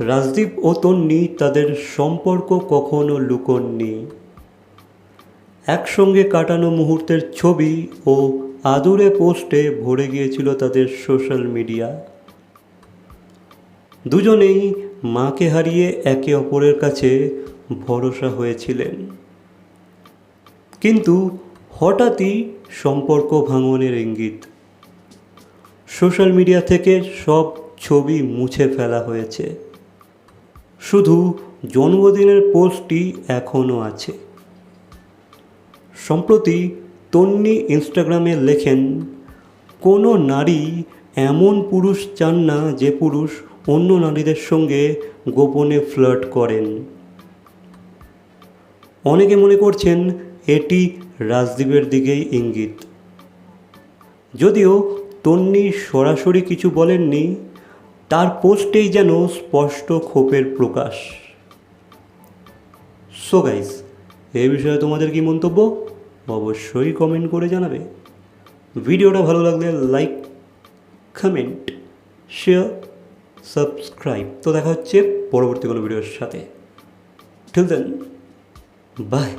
রাজদীপ ও তন্নি তাদের সম্পর্ক কখনো লুকোননি। একসঙ্গে কাটানো মুহূর্তের ছবি ও আদুরে পোস্টে ভরে গিয়েছিল তাদের সোশ্যাল মিডিয়া। দুজনেই মাকে হারিয়ে একে অপরের কাছে ভরসা হয়েছিলেন। কিন্তু হঠাৎই সম্পর্ক ভাঙনের ইঙ্গিত। সোশ্যাল মিডিয়া থেকে সব ছবি মুছে ফেলা হয়েছে। শুধু জন্মদিনের পোস্টটি এখনও আছে। সম্প্রতি তন্নি ইনস্টাগ্রামে লেখেন, কোনো নারী এমন পুরুষ চান না যে পুরুষ অন্য নারীদের সঙ্গে গোপনে ফ্লার্ট করেন। অনেকে মনে করছেন এটি রাজদীপের দিকেই ইঙ্গিত। যদিও তন্নি সরাসরি কিছু বলেননি তার পোস্টেই যেন স্পষ্ট ক্ষোভের প্রকাশ। সো গাইস এই বিষয়ে তোমাদের কি মন্তব্য? অবশ্যই কমেন্ট করে জানাবে। ভিডিওটা ভালো লাগলে লাইক কমেন্ট শেয়ার সাবস্ক্রাইব তো দেখা হচ্ছে পরবর্তী কোনো ভিডিওর সাথে। ঠিক দেন বাই